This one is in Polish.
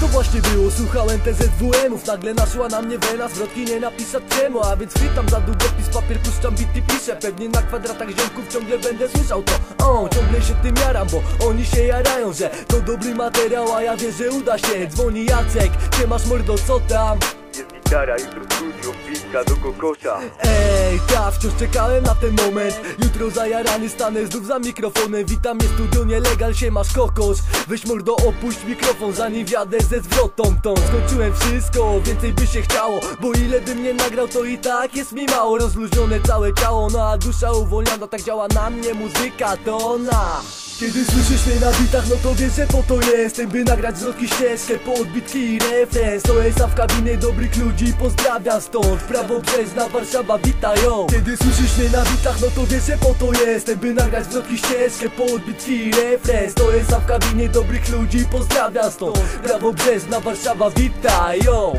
to właśnie było, słuchałem TZWM-ów Nagle naszła na mnie wena, zwrotki nie napisać czemu? A więc chwytam za długopis, papier, puszczam bit i piszę. Pewnie na kwadratach ziomków ciągle będę słyszał to. O, ciągle się tym jaram, bo oni się jarają, że to dobry materiał A ja wiem, że uda się, dzwoni Jacek Ty masz mordo, co tam? Jest gitara, jutro studio, piska do kokosza. Ej, ja wciąż czekałem na ten moment. Jutro zajarany stanę znów za mikrofonem. Witam mnie studio, nielegal się masz kokos. Weź mordo, opuść mikrofon zanim wjadę ze zwrotą tą. Skończyłem wszystko, więcej by się chciało Bo ile bym nie nagrał to i tak jest mi mało. Rozluźnione całe ciało, no a dusza uwolniona Tak działa na mnie muzyka, to ona kiedy słyszysz mnie na bitach, no to wiesz, że po to jestem By nagrać zwrotki ścieżkę, po odbitki i refren. To jest w kabinie dobrych ludzi, pozdrawiam stąd. Prawo Brzezna, Warszawa, witają. Kiedy słyszysz mnie na bitach, no to wiesz, że po to jestem By nagrać zwrotki ścieżkę, po odbitki i refren. To jest w kabinie dobrych ludzi, pozdrawiam stąd. Prawo Brzezna, Warszawa, witają